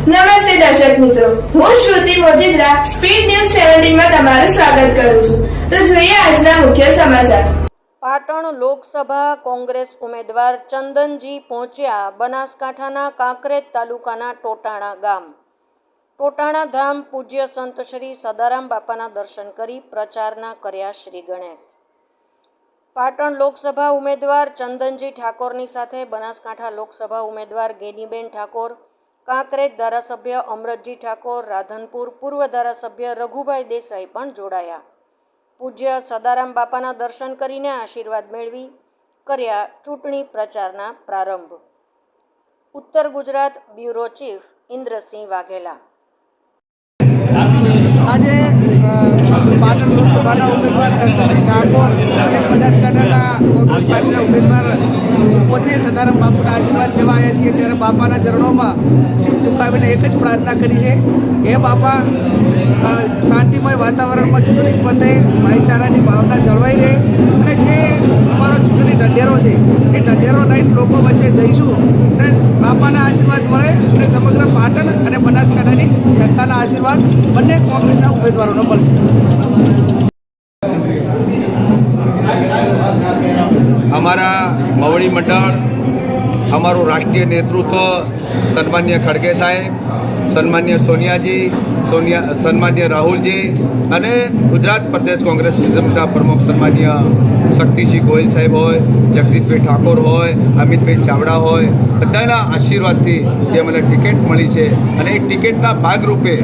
નમસ્તે દર્શક મિત્રો. હું શ્રુતિ મોજીદ્રા, સ્પીડ ન્યૂઝ સેવન્ટીનમાં તમારું સ્વાગત કરું છું. તો જોઈએ આજના મુખ્ય સમાચાર. પાટણ લોકસભા કોંગ્રેસ ઉમેદવાર ચંદનજી પહોંચ્યા બનાસકાંઠાના કાંકરેજ તાલુકાના ટોટાણા ગામ. ટોટાણા ધામ પૂજ્ય સંત શ્રી સદારામ બાપાના દર્શન કરી પ્રચારના કર્યા શ્રી ગણેશ. પાટણ લોકસભા ઉમેદવાર ચંદનજી ઠાકોરની સાથે બનાસકાંઠા લોકસભા ઉમેદવાર ગેનીબેન ઠાકોર કાંકરેજ ધારાસભ્ય અમરતજી ઠાકોર, રાધનપુર પૂર્વ ધારાસભ્ય રઘુભાઈ દેસાઈ પણ જોડાયા. પૂજ્ય સદારામ બાપાના દર્શન કરીને આશીર્વાદ મેળવી કર્યા ચૂંટણી પ્રચારના પ્રારંભ. ઉત્તર ગુજરાત બ્યુરો ચીફ ઇન્દ્રસિંહ વાઘેલા. આજે પાટણ લોકસભાના ઉમેદવાર ચંદ્રજી ઠાકોર અને બનાસકાંઠાના કોંગ્રેસ પાર્ટીના ઉમેદવાર પોતે સદારામ બાપુના આશીર્વાદ લેવા આવ્યા છીએ. ત્યારે બાપાના ચરણોમાં શીશ ઝુકાવીને એક જ પ્રાર્થના કરી છે. એ બાપા શાંતિમય વાતાવરણમાં ચૂંટણી પતે, ભાઈચારાની ભાવના જળવાઈ રહે અને જે અમારો ચૂંટણી ઢંઢેરો છે, એ ઢંઢેરો લઈને લોકો વચ્ચે જઈશું અને બાપાના આશીર્વાદ મળે અને સમગ્ર પાટણ અને બનાસકાંઠાની જનતાના આશીર્વાદ બંને કોંગ્રેસના ઉમેદવારોને મળશે. અમારા મવડી મંડળ અમારું રાષ્ટ્રીય નેતૃત્વ સન્માન્ય ખડગે સાહેબ, સન્માન્ય સોનિયાજી, સોનિયા, સન્માન્ય રાહુલજી અને ગુજરાત પ્રદેશ કોંગ્રેસ જનતા પ્રમુખ સન્માન્ય શક્તિસિંહ ગોયલ સાહેબ હોય, જગદીશભાઈ ઠાકોર હોય, અમિતભાઈ ચાવડા હોય, બધાના આશીર્વાદથી જે મને ટિકિટ મળી છે અને એ ટિકિટના ભાગરૂપે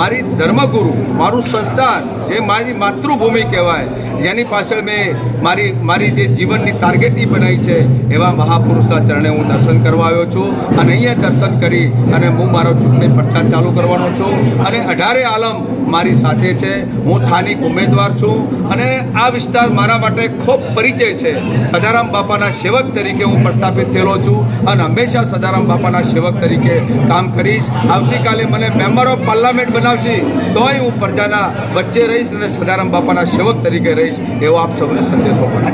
મારી ધર્મગુરુ, મારું સંસ્થાન જે મારી માતૃભૂમિ કહેવાય, જેની પાછળ મેં મારી મારી જે જીવનની તાર્ગેટી બનાવી છે એવા મહાપુરુષના ચરણે હું દર્શન કરવા આવ્યો છું અને અહીંયા દર્શન કરી અને હું મારો ચૂંટણી પ્રચાર ચાલુ કરવાનો છું. અને અઢારે આલમ મારી સાથે છે. હું સ્થાનિક ઉમેદવાર છું અને આ વિસ્તાર મારા માટે ખૂબ પરિચય છે. સદારામ બાપાના સેવક તરીકે હું પ્રસ્થાપિત થયેલો છું અને હંમેશા સદારામ બાપાના સેવક તરીકે કામ કરીશ. આવતીકાલે મને મેમ્બર ઓફ પાર્લામેન્ટ બનાવશે. તોય હું પ્રજાના વચ્ચે રહીશ અને સદારામ બાપાના સેવક તરીકે રહીશ એવો આપ સૌને સંદેશો પણ